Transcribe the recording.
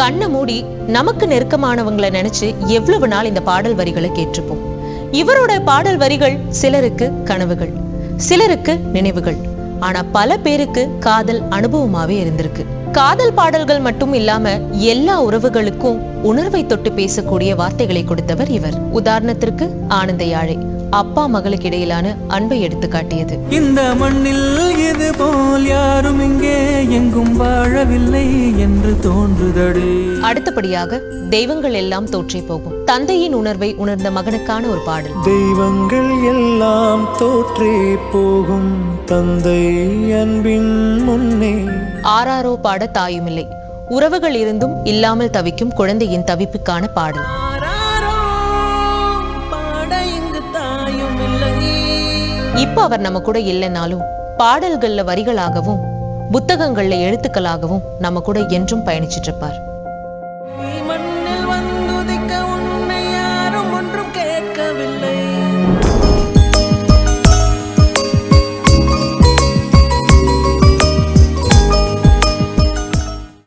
கண்ணை மூடி நமக்கு நெருக்கமானவங்களை நினைச்சு எவ்வளவு நாள் இந்த பாடல் வரிகளை கேட்டிருப்போம். இவரோட பாடல் வரிகள் சிலருக்கு கனவுகள் சிலருக்கு நினைவுகள். ஆனா பல பேருக்கு காதல் அனுபவமாவே இருந்திருக்கு. காதல் பாடல்கள் மட்டும் இல்லாம எல்லா உறவுகளுக்கும் உணர்வை தொட்டு பேசக்கூடிய வார்த்தைகளை கொடுத்தவர் இவர். உதாரணத்திற்கு ஆனந்த யாழை அப்பா மகளுக்கு இடையிலான அன்பை எடுத்து காட்டியது. இந்த மண்ணில் இது போல் யாரும் இங்கே எங்கும் வாழவில்லை என்று தோன்றுதடே. அடுத்தபடியாக தெய்வங்கள் எல்லாம் தோற்றே போகும். தந்தையின் உணர்வை உணர்ந்த மகனுக்கான ஒரு பாடல். தெய்வங்கள் எல்லாம் தோற்றே போகும். தந்தை அன்பின் முன்னே. ஆராரோ பாட தாயுமில்லை. உறவுகள் இருந்தும் இல்லாமல் தவிக்கும் குழந்தையின் தவிப்புக்கான பாடல். இப்ப அவர் நம்ம கூட இல்லைனாலும் பாடல்கள்ல வரிகளாகவும் புத்தகங்கள்ல எழுத்துக்களாகவும் நம்ம கூட என்றும் பயணிச்சிட்டு இருப்பார்.